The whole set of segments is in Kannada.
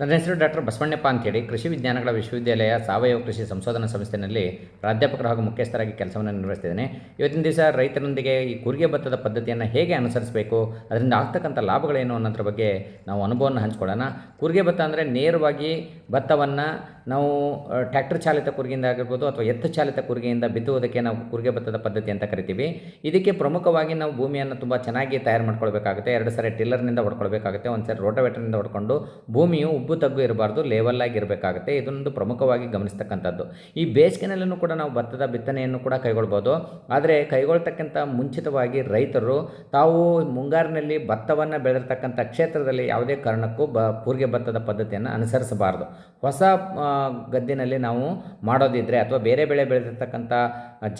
ನನ್ನ ಹೆಸರು ಡಾಕ್ಟರ್ ಬಸವಣ್ಣಪ್ಪ ಅಂತೇಳಿ. ಕೃಷಿ ವಿಜ್ಞಾನಗಳ ವಿಶ್ವವಿದ್ಯಾಲಯ ಸಾವಯವ ಕೃಷಿ ಸಂಶೋಧನಾ ಸಂಸ್ಥೆಯಲ್ಲಿ ಪ್ರಾಧ್ಯಾಪಕರು ಹಾಗೂ ಮುಖ್ಯಸ್ಥರಾಗಿ ಕೆಲಸವನ್ನು ನಿರ್ವಹಿಸ್ತಿದ್ದೇನೆ. ಇವತ್ತಿನ ದಿವಸ ರೈತರೊಂದಿಗೆ ಈ ಕುರಿಗೆ ಭತ್ತದ ಪದ್ಧತಿಯನ್ನು ಹೇಗೆ ಅನುಸರಿಸಬೇಕು, ಅದರಿಂದ ಆಗ್ತಕ್ಕಂಥ ಲಾಭಗಳೇನು ಅನ್ನೋದ್ರ ಬಗ್ಗೆ ನಾವು ಅನುಭವವನ್ನು ಹಂಚ್ಕೊಳ್ಳೋಣ. ಕೂರಿಗೆ ಭತ್ತ ಅಂದರೆ ನೇರವಾಗಿ ಭತ್ತವನ್ನು ನಾವು ಟ್ರ್ಯಾಕ್ಟರ್ ಚಾಲಿತ ಕೂರಿಗೆಯಿಂದ ಆಗಿರ್ಬೋದು ಅಥವಾ ಎತ್ತು ಚಾಲಿತ ಕೂರಿಗೆಯಿಂದ ಬಿತ್ತುವುದಕ್ಕೆ ನಾವು ಕೂರಿಗೆ ಭತ್ತದ ಪದ್ಧತಿ ಅಂತ ಕರಿತೀವಿ. ಇದಕ್ಕೆ ಪ್ರಮುಖವಾಗಿ ನಾವು ಭೂಮಿಯನ್ನು ತುಂಬ ಚೆನ್ನಾಗಿ ತಯಾರು ಮಾಡ್ಕೊಳ್ಬೇಕಾಗುತ್ತೆ. ಎರಡು ಸರಿ ಟಿಲ್ಲರ್ನಿಂದ ಹೊಡ್ಕೊಳ್ಬೇಕಾಗುತ್ತೆ. ಒಂದು ಸರಿ ರೋಟೋವೇಟರ್ನಿಂದ ಹೊಡ್ಕೊಂಡು ಭೂಮಿಯು ಉಬ್ಬು ತಗ್ಗು ಇರಬಾರ್ದು ಲೇವಲ್ ಇರಬೇಕಾಗುತ್ತೆ. ಇದೊಂದು ಪ್ರಮುಖವಾಗಿ ಗಮನಿಸ್ತಕ್ಕಂಥದ್ದು. ಈ ಬೇಸಿಗೆನಲ್ಲೂ ಕೂಡ ನಾವು ಭತ್ತದ ಬಿತ್ತನೆಯನ್ನು ಕೂಡ ಕೈಗೊಳ್ಬೋದು. ಆದರೆ ಕೈಗೊಳ್ತಕ್ಕಂಥ ಮುಂಚಿತವಾಗಿ ರೈತರು ತಾವು ಮುಂಗಾರಿನಲ್ಲಿ ಭತ್ತವನ್ನು ಬೆಳೆದಿರ್ತಕ್ಕಂಥ ಕ್ಷೇತ್ರದಲ್ಲಿ ಯಾವುದೇ ಕಾರಣಕ್ಕೂ ಬ, ಕೂರಿಗೆ ಭತ್ತದ ಪದ್ಧತಿಯನ್ನು ಅನುಸರಿಸಬಾರ್ದು. ಹೊಸ ಗದ್ದಿನಲ್ಲಿ ನಾವು ಮಾಡೋದಿದ್ದರೆ ಅಥವಾ ಬೇರೆ ಬೆಳೆ ಬೆಳೆದಿರ್ತಕ್ಕಂಥ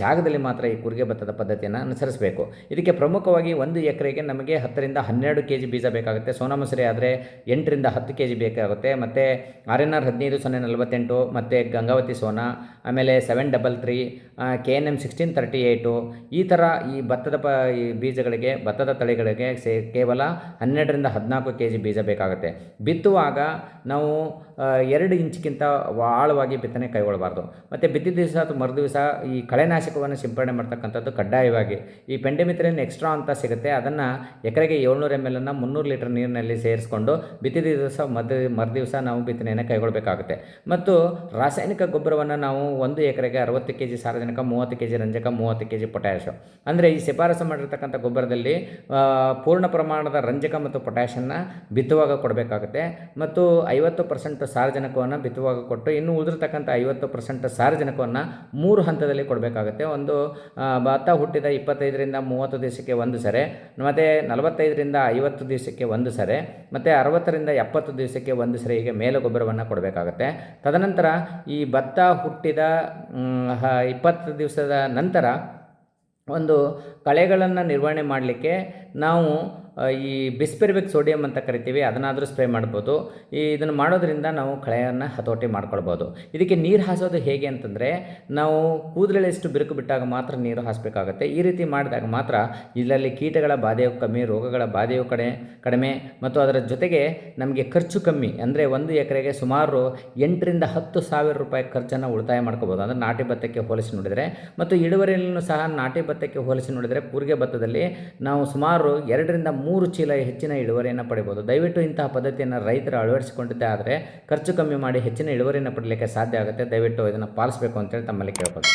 ಜಾಗದಲ್ಲಿ ಮಾತ್ರ ಈ ಕೂರಿಗೆ ಭತ್ತದ ಪದ್ಧತಿಯನ್ನು ಅನುಸರಿಸಬೇಕು. ಇದಕ್ಕೆ ಪ್ರಮುಖವಾಗಿ ಒಂದು ಎಕರೆಗೆ ನಮಗೆ ಹತ್ತರಿಂದ ಹನ್ನೆರಡು ಕೆ ಜಿ ಬೀಜ ಬೇಕಾಗುತ್ತೆ. ಸೋನಾ ಮಸೂರಿ ಆದರೆ ಎಂಟರಿಂದ ಹತ್ತು ಕೆ ಜಿ ಬೇಕಾಗುತ್ತೆ. ಮತ್ತು ಆರ್ ಎನ್ ಆರ್ ಹದಿನೈದು ಸೊನ್ನೆ ನಲವತ್ತೆಂಟು ಮತ್ತು ಗಂಗಾವತಿ ಸೋನಾ ಆಮೇಲೆ seven double three K N M sixteen thirty eight ಈ ಥರ ಈ ಭತ್ತದ ಪ, ಈ ಬೀಜಗಳಿಗೆ, ಭತ್ತದ ತಳಿಗಳಿಗೆ ಸೇ, ಕೇವಲ ಹನ್ನೆರಡರಿಂದ ಹದಿನಾಲ್ಕು ಕೆ ಜಿ ಬೀಜ ಬೇಕಾಗುತ್ತೆ. ಬಿತ್ತುವಾಗ ನಾವು ಎರಡು ಇಂಚ್ಗಿಂತ ಆಳವಾಗಿ ಬಿತ್ತನೆ ಕೈಗೊಳ್ಳಬಾರ್ದು. ಮತ್ತು ಬಿತ್ತಿದ ದಿವಸ ಅಥವಾ ಮರು ದಿವಸ ಈ ಕಳೆನಾಶಕವನ್ನು ಸಿಂಪಡಣೆ ಮಾಡ್ತಕ್ಕಂಥದ್ದು ಕಡ್ಡಾಯವಾಗಿ. ಈ ಪೆಂಡೆಮಿತ್ರಿನ್ ಎಕ್ಸ್ಟ್ರಾ ಅಂತ ಸಿಗುತ್ತೆ. ಅದನ್ನು ಎಕರೆಗೆ ಏಳ್ನೂರು ಎಂ ಎಲ್ ಅನ್ನು ಮುನ್ನೂರು ಲೀಟರ್ ನೀರಿನಲ್ಲಿ ಸೇರಿಸ್ಕೊಂಡು ಬಿತ್ತಿದ ದಿವಸ ಮದ್ ಮರು ದಿವಸ ನಾವು ಬಿತ್ತನೆಯನ್ನು ಕೈಗೊಳ್ಳಬೇಕಾಗುತ್ತೆ ಮತ್ತು ರಾಸಾಯನಿಕ ಗೊಬ್ಬರವನ್ನು ನಾವು ಒಂದು ಎಕರೆಗೆ ಅರವತ್ತು ಕೆ ಜಿ ಸಾರಜನಕ, ಮೂವತ್ತು ಕೆ ಜಿ ರಂಜಕ, ಮೂವತ್ತು ಕೆ ಜಿ ಪೊಟ್ಯಾಶ್ ಅಂದರೆ ಈ ಶಿಫಾರಸು ಮಾಡಿರ್ತಕ್ಕಂಥ ಗೊಬ್ಬರದಲ್ಲಿ ಪೂರ್ಣ ಪ್ರಮಾಣದ ರಂಜಕ ಮತ್ತು ಪೊಟ್ಯಾಷನ್ನು ಬಿತ್ತುವಾಗ ಕೊಡಬೇಕಾಗುತ್ತೆ. ಮತ್ತು ಐವತ್ತು ಪರ್ಸೆಂಟ್ ಸಾರಜನಕವನ್ನು ಬಿತ್ತುವಾಗ ಕೊಟ್ಟು, ಇನ್ನು ಉಳಿದಿರ್ತಕ್ಕಂಥ ಐವತ್ತು ಪರ್ಸೆಂಟ್ ಸಾರಜನಕವನ್ನು ಮೂರು ಹಂತದಲ್ಲಿ ಕೊಡಬೇಕಾಗುತ್ತೆ. ಒಂದು ಭತ್ತ ಹುಟ್ಟಿದ ಇಪ್ಪತ್ತೈದರಿಂದ ಮೂವತ್ತು ದಿವಸಕ್ಕೆ ಒಂದು ಸರಿ, ಮತ್ತು ನಲವತ್ತೈದರಿಂದ ಐವತ್ತು ದಿವಸಕ್ಕೆ ಒಂದು ಸರಿ, ಮತ್ತು ಅರವತ್ತರಿಂದ ಎಪ್ಪತ್ತು ದಿವಸಕ್ಕೆ ಒಂದು ಸರಿ ಹೀಗೆ ಮೇಲೆ ಗೊಬ್ಬರವನ್ನು ಕೊಡಬೇಕಾಗುತ್ತೆ. ತದನಂತರ ಈ ಭತ್ತ ಹುಟ್ಟಿದ ಇಪ್ಪತ್ತು ದಿವಸದ ನಂತರ ಒಂದು ಕಳೆಗಳನ್ನು ನಿರ್ವಹಣೆ ಮಾಡಲಿಕ್ಕೆ ನಾವು ಈ ಬಿಸ್ಪಿರ್ಬಿಕ್ ಸೋಡಿಯಂ ಅಂತ ಕರಿತೀವಿ, ಅದನ್ನಾದರೂ ಸ್ಪ್ರೇ ಮಾಡ್ಬೋದು. ಈ ಇದನ್ನು ಮಾಡೋದ್ರಿಂದ ನಾವು ಕಳೆಯನ್ನು ಹತೋಟಿ ಮಾಡ್ಕೊಳ್ಬೋದು. ಇದಕ್ಕೆ ನೀರು ಹಾಸೋದು ಹೇಗೆ ಅಂತಂದರೆ, ನಾವು ಕೂದಲೆಷ್ಟು ಬಿರುಕು ಬಿಟ್ಟಾಗ ಮಾತ್ರ ನೀರು ಹಾಸಬೇಕಾಗುತ್ತೆ. ಈ ರೀತಿ ಮಾಡಿದಾಗ ಮಾತ್ರ ಇದರಲ್ಲಿ ಕೀಟಗಳ ಬಾಧೆಯು ಕಮ್ಮಿ, ರೋಗಗಳ ಬಾಧೆಯು ಕಡೆ, ಕಡಿಮೆ, ಮತ್ತು ಅದರ ಜೊತೆಗೆ ನಮಗೆ ಖರ್ಚು ಕಮ್ಮಿ. ಅಂದರೆ ಒಂದು ಎಕರೆಗೆ ಸುಮಾರು ಎಂಟರಿಂದ ಹತ್ತು ಸಾವಿರ ರೂಪಾಯಿ ಖರ್ಚನ್ನು ಉಳಿತಾಯ ಮಾಡ್ಕೋಬೋದು. ಅಂದರೆ ನಾಟಿ ಭತ್ತಕ್ಕೆ ಹೋಲಿಸಿ ನೋಡಿದರೆ, ಮತ್ತು ಇಳುವರಿಯನ್ನು ಸಹ ನಾಟಿ ಭತ್ತಕ್ಕೆ ಹೋಲಿಸಿ ನೋಡಿದರೆ, ಕೂರಿಗೆ ಭತ್ತದಲ್ಲಿ ನಾವು ಸುಮಾರು ಎರಡರಿಂದ ಮೂರು ಚೀಲ ಹೆಚ್ಚಿನ ಇಳುವರಿಯನ್ನು ಪಡಿಬೋದು. ದಯವಿಟ್ಟು ಇಂತಹ ಪದ್ಧತಿಯನ್ನು ರೈತರು ಅಳವಡಿಸಿಕೊಂಡಿದ್ದೇ ಆದರೆ ಖರ್ಚು ಕಮ್ಮಿ ಮಾಡಿ ಹೆಚ್ಚಿನ ಇಳುವರಿಯನ್ನು ಪಡಲಿಕ್ಕೆ ಸಾಧ್ಯ ಆಗುತ್ತೆ. ದಯವಿಟ್ಟು ಇದನ್ನು ಪಾಲಿಸಬೇಕು ಅಂತೇಳಿ ತಮ್ಮಲ್ಲಿ ಕೇಳ್ಬೋದು